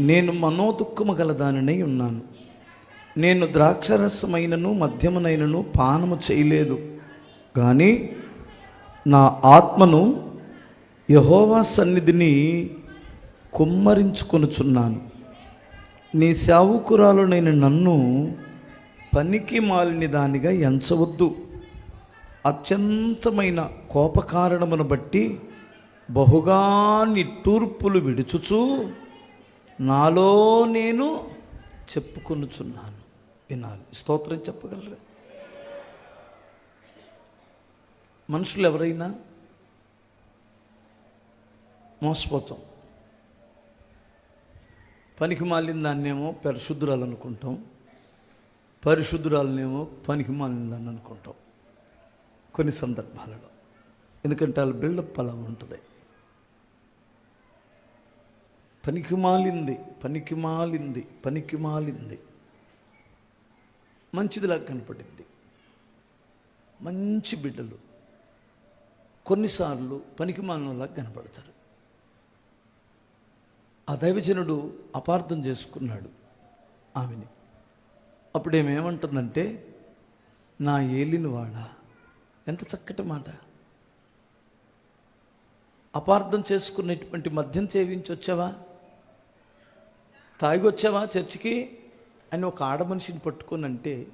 నేను మనోదుఖము గలదానినై ఉన్నాను. నేను ద్రాక్షరసమైనను మద్యమునైనను పానము చేయలేదు. కానీ నా ఆత్మను యహోవా సన్నిధిని కుమ్మరించుకొనుచున్నాను. నీ సేవకురాలునైన నన్ను పనికి మాలిన దానిగా ఎంచవద్దు. అత్యంతమైన కోపకారణమును బట్టి బహుగా నిట్టూర్పులు విడుచుచూ నాలో నేను చెప్పుకొనుచున్నాను. వినాలి. స్తోత్రం చెప్పగలరా? మనుషులు ఎవరైనా మోసపోతాం. పనికి మాలిన దాన్నేమో పరిశుద్ధురాలు అనుకుంటాం. పరిశుద్ధురాలనేమో పనికి మాలిన దాన్ని అనుకుంటాం. కొన్ని సందర్భాలలో. ఎందుకంటే వాళ్ళ బిల్డప్ అలా ఉంటుంది. పనికి మాలింది పనికి మాలింది పనికి మాలింది. మంచిదిలా కనపడింది. మంచి బిడ్డలు. కొన్నిసార్లు పనికి మాలినలా కనపడతారు. ఆ దైవజనుడు అపార్థం చేసుకున్నాడు ఆమెని. అప్పుడేమేమంటుందంటే నా ఏలిని వాడా ఎంత చక్కటి మాట. అపార్థం చేసుకునేటువంటి మద్యం సేవించి వచ్చావా తాగి వచ్చావా చర్చికి? అని ఒక ఆడ మనిషిని పట్టుకొని అంటే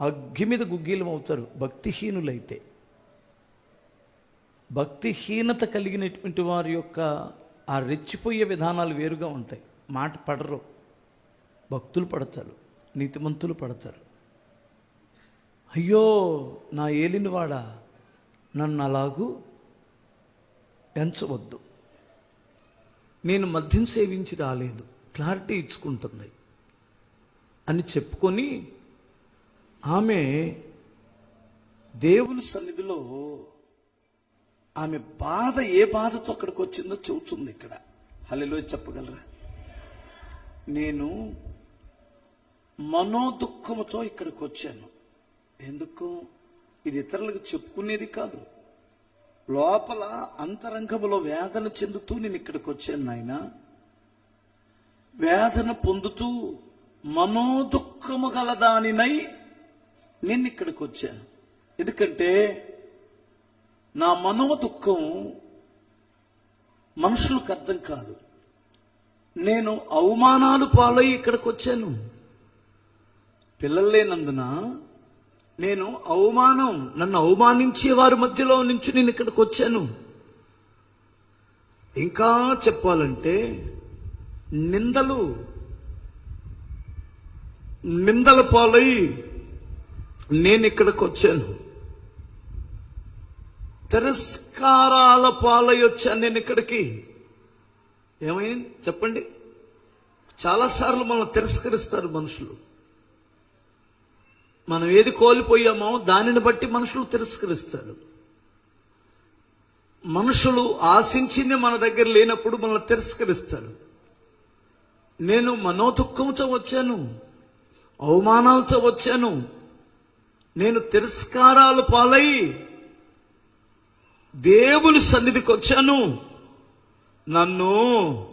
అగ్గి మీద గుగ్గీలం అవుతారు భక్తిహీనులైతే. భక్తిహీనత కలిగినటువంటి వారి యొక్క ఆ రెచ్చిపోయే విధానాలు వేరుగా ఉంటాయి. మాట పడరు. భక్తులు పడతారు. నీతిమంతులు పడతారు. అయ్యో నా ఏలినవాడా నన్ను అలాగూ ఎంచవద్దు. నేను మద్యం సేవించి రాలేదు. క్లారిటీ ఇచ్చుకుంటుంది అని చెప్పుకొని ఆమె దేవుని సన్నిధిలో ఆమె బాధ ఏ బాధతో అక్కడికి వచ్చిందో చెబుతుంది ఇక్కడ. హలిలో చెప్పగలరా? నేను మనోదుఖముతో ఇక్కడికి వచ్చాను. ఎందుకు? ఇది ఇతరులకు చెప్పుకునేది కాదు. లోపల అంతరంగములో వేదన చెందుతూ నేను ఇక్కడికి వచ్చాను నాయనా. వేదన పొందుతూ మనోదుఖము గలదానినై నేను ఇక్కడికి వచ్చాను. ఎందుకంటే నా మనోదుఖం మనుషులకు అర్థం కాదు. నేను అవమానాలు పాలై ఇక్కడికి వచ్చాను. పిల్లలు లేనందున నేను అవమానం నన్ను అవమానించే వారి మధ్యలో నుంచి నేను ఇక్కడికి వచ్చాను. ఇంకా చెప్పాలంటే నిందలు నిందల పాలై నేను ఇక్కడికి వచ్చాను. తిరస్కారాల పాలై వచ్చాను నేను ఇక్కడికి. ఏమైంది చెప్పండి. చాలాసార్లు మనం తిరస్కరిస్తారు మనుషులు. మనం ఏది కోల్పోయామో దానిని బట్టి మనుషులు తిరస్కరిస్తారు. మనుషులు ఆశించింది మన దగ్గర లేనప్పుడు మనల్ని తిరస్కరిస్తారు. నేను మనోదుఖంతో వచ్చాను అవమానాలతో వచ్చాను. నేను తిరస్కారాలు పాలై దేవుని సన్నిధికి వచ్చాను. నన్ను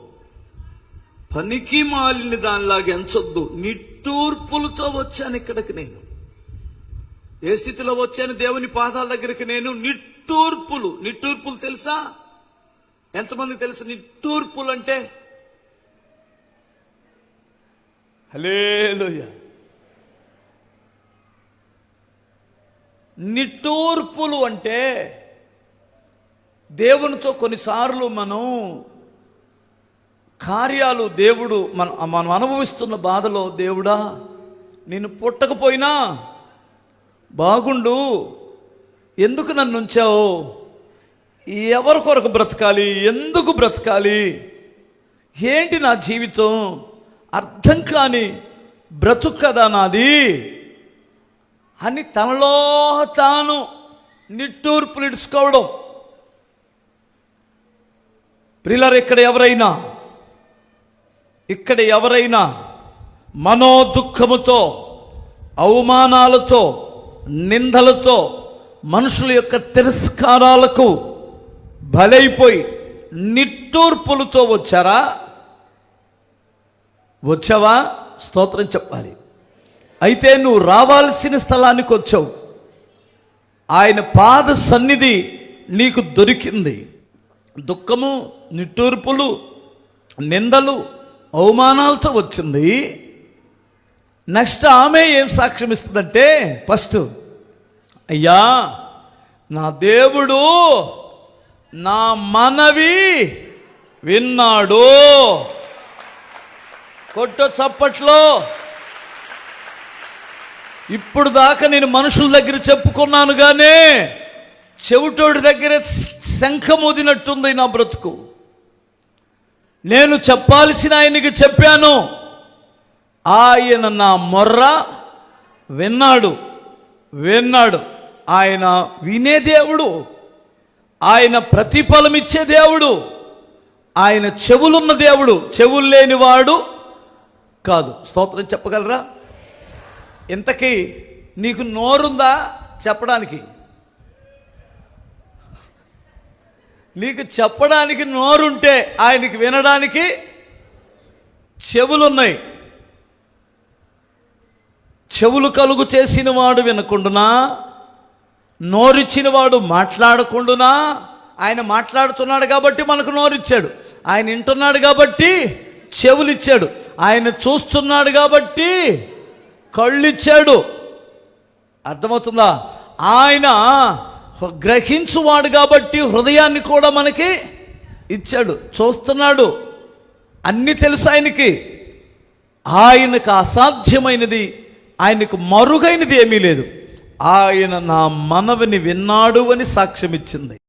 పనికి మాలిన దానిలాగా ఎంచొద్దు. నిట్టూర్పులతో వచ్చాను ఇక్కడికి నేను. ఏ స్థితిలో వచ్చాను దేవుని పాదాల దగ్గరికి నేను? నిట్టూర్పులు. నిట్టూర్పులు తెలుసా? ఎంతమంది తెలుసు నిట్టూర్పులు అంటే హలేలుయ నిట్టూర్పులు అంటే దేవునితో కొన్నిసార్లు మనం కార్యాలు దేవుడు మన మనం అనుభవిస్తున్న బాధలో దేవుడా నేను పుట్టకపోయినా బాగుండు. ఎందుకు నన్ను ఉంచావు? ఎవరి కొరకు బ్రతకాలి? ఎందుకు బ్రతకాలి? ఏంటి నా జీవితం? అర్థం కాని బ్రతుకు నాది? అని తనలో తాను నిట్టూర్పులు ఇడుచుకోవడం. ప్రిలర్ ఇక్కడ ఎవరైనా ఇక్కడ ఎవరైనా మనోదుఖముతో అవమానాలతో నిందలతో మనుషుల యొక్క తిరస్కారాలకు బలైపోయి నిట్టూర్పులతో వచ్చారా? వచ్చావా? స్తోత్రం చెప్పాలి. అయితే నువ్వు రావాల్సిన స్థలానికి వచ్చావు. ఆయన పాద సన్నిధి నీకు దొరికింది. దుఃఖము నిట్టూర్పులు నిందలు అవమానాలతో వచ్చింది. నెక్స్ట్ ఆమె ఏం సాక్ష్యం ఇస్తుందంటే ఫస్ట్ అయ్యా నా దేవుడు నా మనవి విన్నాడు. కొట్ట చప్పట్లో. ఇప్పుడు దాకా నేను మనుషుల దగ్గర చెప్పుకున్నాను గానే చెవిటోడి దగ్గర శంఖమోదినట్టుంది నా బ్రతుకు. నేను చెప్పాల్సిన ఆయనకి చెప్పాను ఆయన నా మొర్ర విన్నాడు విన్నాడు. ఆయన వినే దేవుడు ఆయన ప్రతిఫలం ఇచ్చే దేవుడు ఆయన చెవులున్న దేవుడు చెవులు లేనివాడు కాదు. స్తోత్రం చెప్పగలరా? ఇంతకీ నీకు నోరుందా చెప్పడానికి? నీకు చెప్పడానికి నోరుంటే ఆయనకి వినడానికి చెవులున్నాయి. చెవులు కలుగు చేసిన వాడు వినకుండునా? నోరిచ్చిన వాడు మాట్లాడకుండునా? ఆయన మాట్లాడుతున్నాడు కాబట్టి మనకు నోరిచ్చాడు. ఆయన వింటున్నాడు కాబట్టి చెవులు ఇచ్చాడు ఆయన చూస్తున్నాడు కాబట్టి కళ్ళిచ్చాడు. అర్థమవుతుందా? ఆయన గ్రహించువాడు కాబట్టి హృదయాన్ని కూడా మనకి ఇచ్చాడు చూస్తున్నాడు. అన్ని తెలుసు ఆయనకి. ఆయనకు అసాధ్యమైనది ఆయనకు మరుగైనది ఏమీ లేదు. ఆయన నా మనవిని విన్నాడు అని సాక్ష్యం ఇచ్చింది